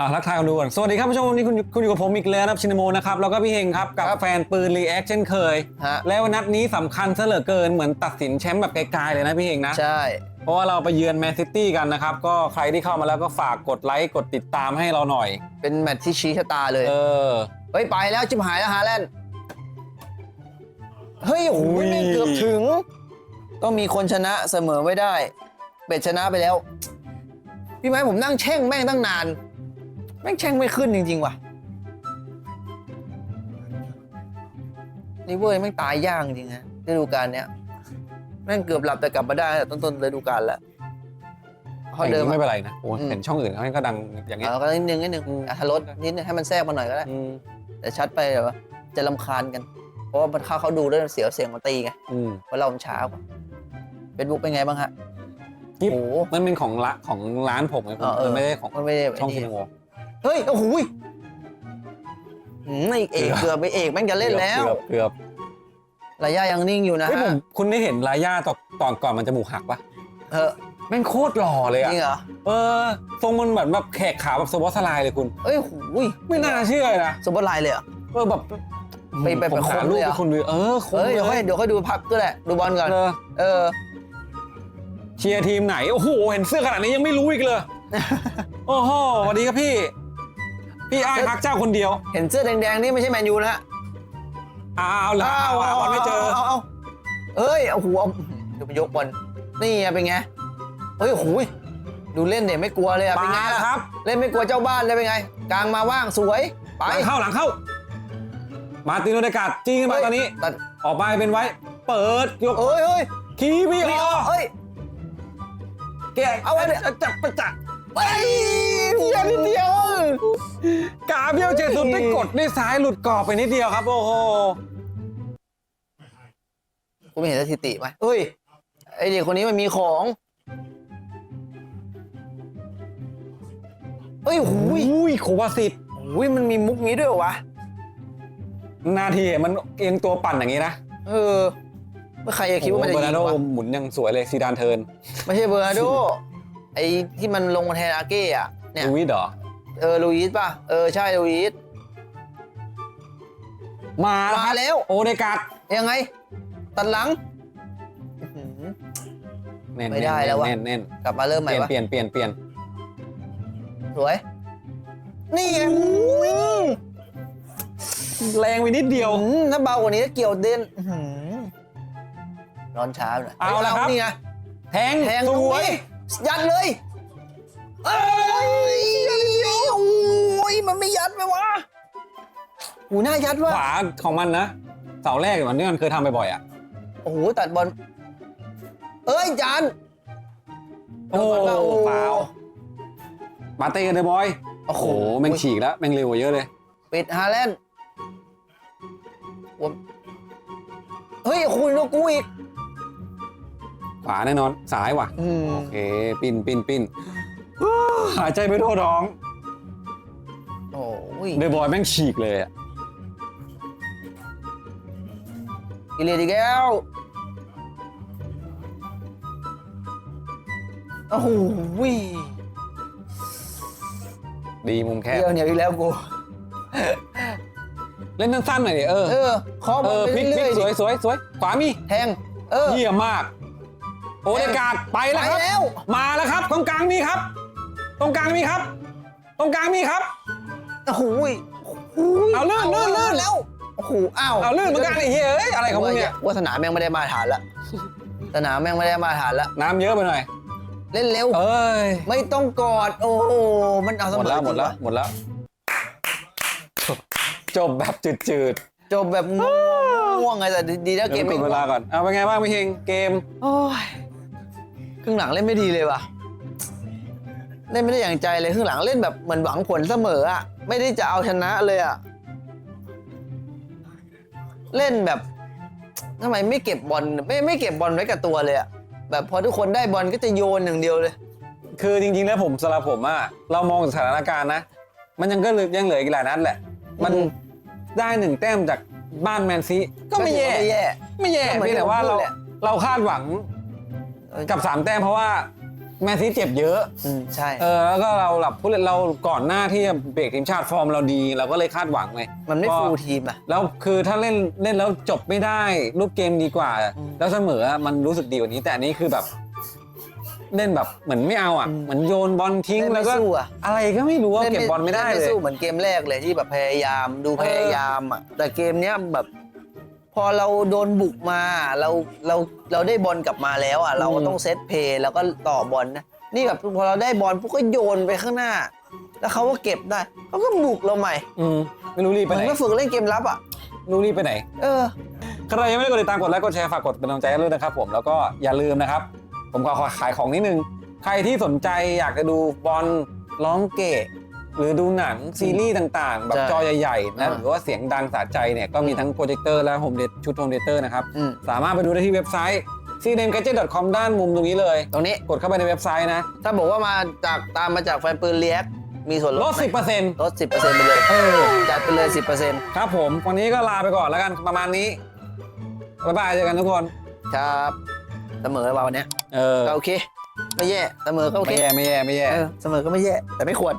อ่าทักทายคนดูก่อนสวัสดีครับผู้ชมวันนี้คุณคุณอยู่กับผมอีกแล้วนะครับชินโมนะครับแล้วก็พี่เฮงครับกับครับ แฟนปืนรีแอคเช่นเคย ฮะแล้วนัดนี้สำคัญซะเหลือเกินเหมือนตัดสินแชมป์แบบไกลๆเลยนะพี่เฮงนะ ใช่ เพราะว่าเราไปเยือนแมนซิตี้กันนะครับ ก็ใครที่เข้ามาแล้วก็ฝากกดไลค์กดติดตามให้เราหน่อย เป็นแมตช์ที่ชี้ชะตาเลย เออ เฮ้ย ไปแล้วจิบหายแล้วฮาแลนด์เฮ้ยโอ้โหอุ้ยไม่เกือบถึง ต้องมีคนชนะเสมอไว้ได้ เป็ดชนะไปแล้ว พี่ไม้ผมนั่งแช่งแม่งตั้งนาน แม่งแช่งไม่ขึ้นจริง ๆ ว่ะลิเวอร์แม่งตายยากจริงๆฮะฤดูกาลเนี้ย แม่งเกือบหลับแต่กลับมาได้ตั้งแต่ต้นๆฤดูกาลแล้วเขาเดิมไม่เป็นไรนะโอ้อืมเห็นช่องอื่นเขาก็ดังอย่างเงี้ยเอาก็นิดนึงนิดนึงอืมอะลดนิดนึงให้มันแทรกมาหน่อยก็ได้อืมแต่ชัดไปแบบว่าจะลำคาญกัน เพราะว่ามันเข้าเขาดูแล้วเสียวเสียงมาตีไงอืมเพราะเรามันช้ากว่าเป็นบุ๊กเป็นไงบ้างฮะกิ๊บโอ้โหมันเป็นของละของร้านผมไงผมเออเออมันไม่ได้ของมันไม่ได้ช่องไอ้ชินี่นโม เฮ้ย โอ้โหยหืมไอเอกเกือบไปเอกแม่งจะเล่นแล้วเกือบเกือบระยะยังนิ่งอยู่นะเฮ้ยผฮะมคุณได้เห็นลาย่าตอนตอนก่อนมันจมูกหักปะเออแม่งโคตรหล่อเลยจอะริงเหรอ เออทรงมันแบบแบบแขกขาแบบสวอตสไลด์เลยคุณ เอ้ยหูยไม่น่าเชื่อเลยนะสมบูรณ์ลายเลยเหรอเออแบบไปไปผมไปหาค้นรูปเลยเหรอให้คุณดูเออคมเฮ้ยเดี๋ยวเลค่อยยเดี๋ยวค่อยดูพับก็แหละ ดูบอลก่อน เออเออ เชียร์ทีมไหน โอ้โห เห็นเสื้อขนาดนี้ยังไม่รู้อีกเลย โอ้โหสวัสดีครับพี่ พี่ไอ้ายพักเจ้าคนเดียวเห็นเสื้อแดงๆนี่ไม่ใช่แมนยูนะฮะอ้าวเหรอหาบอลไม่เจอาาเอ้ยโอ้โหเอาเดี๋ยวไปยกบอลนี่ไงเป็นไงเฮ้ยโอ้โหยดูเล่นเนี่ยไม่กลัวเลยอะเป็นไงมาแล้วล่ะครับ เล่นไม่กลัวเจ้าบ้านเลยเป็นไง กลางมาว่างสวยไปหลังเข้าหลังเข้า มาร์ติโนเดกาดจี้ขึ้นมาตอนนี้ ตัดออกมาเป็นไว้ เปิดยกเอ้ยเอ้ยคีวีออเอ้ยแกะเอาไว้เนี่ย จับประจักษ์เฮ้ยเดียวนิดเดียว กาเบียวเจสุดได้กดด้วยซ้ายหลุดกรอบไปนิดเดียวครับ โอ้โหคุณไม่เห็นสถิติไหมเฮ้ย ไอเด็กคนนี้มันมีของเฮ้ยหูยอุ้ยโควาสิตหูยมันมีมุกนี้ด้วยเหรอวะ นาทีมันเอียงตัวปั่นอย่างนี้นะ เออเมื่อใครจะคิดว่ามันจะโอ้โหเบอยิร์นาร์โดงวะหมุนยังสวยเลยซีดานเทิร์นไม่ใช่เบอร์นาร์โดไอ้ที่มันลงมาแทนอาเก้อะเนี่ยลูวิสเหรอ เออลูอิสป่ะ เออ ใช่ลูอิส มาแล้วมาแล้ว โอเดกาดยังไง ตัดหลังอื้อหือแน่นไม่ได้แล้ววะแน่นแน่นกลับมาเริ่มเปใหม่ลี่ยนวะเปลี่ยนเปลี่ยนเปลี่ยนสวย นี่ไงแรงไปนิดเดียว อืมถ้าเบากว่านี้เกี่ยวเด่นอื้อหือร้อนช้าหน่อยเอาละครับ นี่ไงแทงแทงสตรงวย นี้ยัดเลย เอ้ยโอ้ ยัดไหมวะหูหน้ายัดขว่ะวาของมันนะเสาแรกเหมือนที่มันเคยทำบ่อยๆอะโอ้โหตัดบอลเอ้ยจาน โอ้เดี๋ยวก่อนว่าโอ้ฟาเต้กันเลยบอยโอ้โหแม่งฉีกแล้วแม่งเร็วกว่าเยอะเลยปิดฮาแลนด์ผมเฮ้ยคุณลูกกูอีกขวาแน่นอนซ้ายว่ะอืมโอเคปินปินปินหายใจไม่ทั่วท้อง อ้ยเดบอยแม่งฉีกเลยอะกิเลสอีกแล้ว โอ้โหวิดีมุมแคบ เดียวเหนียวอีกแล้วกู เล่นสั้นๆหน่อยดิเออ เออขอบเออลอไปพลิกพลิเรื่กอยๆสดิวยสวยสวยขวามี แทง เออ เยี่ยมมาก โอเดกาดไปไปแล้วครับแล้ว มาแล้วครับ ตรงกลางมีครับ ตรงกลางมีครับ ตรงกลางมีครับ โอ้โหยโอ้ยเอาลื่นลื่นลื่น แล้วโอ้โหอ้าวเอาลื่นเหมือนกันไอ้เฮ้ยเอ้ยอะไรของมึงเนี่ยว่าสนามแม่งไม่ได้มาตรฐานละสนามแม่งไม่ได้มาตรฐานละน้ำเยอะไปหน่อยเล่นเร็ว เอ้ยไม่ต้องกอด โอ้โหมันเอาเสหมมดอแล้วหมดแล้วจริงหมดแล้วจบแบบจืดๆจบแบบง่วงไงแต่ดีๆแล้วเดี๋เกยวมไปกดเวลาก่อนเอาเป็นไงบ้างพี่เฮงเกม โอ้ยครึ่งหลังเล่นไม่ดีเลยว่ะเล่นไม่ได้อย่างใจเลยครึ่งหลังเล่นแบบเหมือนหวังผลเสมออะ ไม่ได้จะเอาชนะเลยอะเล่นแบบทำไมไม่เก็บบอลไม่ไม่เก็บบอลไว้กับตัวเลยอะแบบพอทุกคนได้บอลก็จะโยนอย่างเดียวเลย คือจริงๆแล้วผมสำหรับผมอะเรามองจากสถานการณ์นะ มันยังก็เหลือยังเหลืออีกหลายนัดแหละ มันอืม ได้หนึ่งแต้มจากบ้านแมนซีก็ไม่แย่ไม่แย่ ไม่แย่ก็เหมือนเพียงแต่ว่าที่ผมพูเราดแหละ เราคาดหวังกับสามแต้มเพราะว่า แมนซีเจ็บเยอะอืมใช่ เออแล้วก็เราหลับผู้เล่นเราก่อนหน้าที่จะเบรกทีมชาติฟอร์มเราดี เราก็เลยคาดหวังไงมันไม่ก็ฟูลทีมอะ แล้วคือถ้าเล่นเล่นแล้วจบไม่ได้รูปเกมดีกว่า อืมแล้วเสมออะมันรู้สึกดีกว่านี้ แต่อันนี้คือแบบ เล่นแบบเหมือนไม่เอาอะอืม เหมือนโยนบอลทิ้งเล่นไม่แล้วก็ สู้อะอะไรก็ไม่รู้ว่าเก็บบอลไม่ได้ล่นเลยสู้เหมือนเกมแรกเลยที่แบบพยายามดูเออ พยายามอะแต่เกมเนี้ยแบบ พอเราโดนบุกมาเราเราเราได้บอลกลับมาแล้วอะเราก็ต้องเซตเพลย์แล้วก็ต่อบอลนะนี่แบบพอเราได้บอลปุ๊บก็โยนไปข้างหน้า แล้วเขาก็เก็บได้เขาก็บุกเราใหม่อืมไม่รู้รีบเหไปมือไหนนก็ฝึกเล่นเกมรับอะไม่รู้รีบไปไหน เออใครยังไม่ได้กดติดตามกดไลค์กดแชร์ฝากกดเป็นกำลังใจให้ด้วยนะครับ ผมแล้วก็อย่าลืมนะครับ ผมขอขายของนิดนึง ใครที่สนใจอยากจะดูบอลร้องเกะ หรือดูหนังซีรีส์ต่างๆ แบบใช่จอใหญ่ๆนะอ่าหรือว่าเสียงดังสะใจเนี่ยก็มีทั้งโปรเจคเตอร์และโฮมเดชุดโฮมเดเตอร์นะครับอืมสามารถไปดูได้ที่เว็บไซต์ c n m g a d g e t c o m ด้านมุมตรงนี้เลย ตรงนี้กดเข้าไปในเว็บไซต์นะ ถ้าบอกว่ามาจากตามมาจากแฟนปืนเลียกมีส่วนลดลดไหม10%ลดสิบเปอร์เซ็นต์ไปเลยเออจัดไปเลยสิบเปอร์เซ็นต์ครับผมวันนี้ก็ลาไปก่อนแล้วกันประมาณนี้บ๊ายบายเจอกันทุกคนครับเสมอแล้ววันเนี้ยเออก็โอเค ไม่แย่เสมอก็โอไม่เคแย่ไม่แย่ไม่แย่เออเสมอก็ไม่แย่แต่ไม่ควร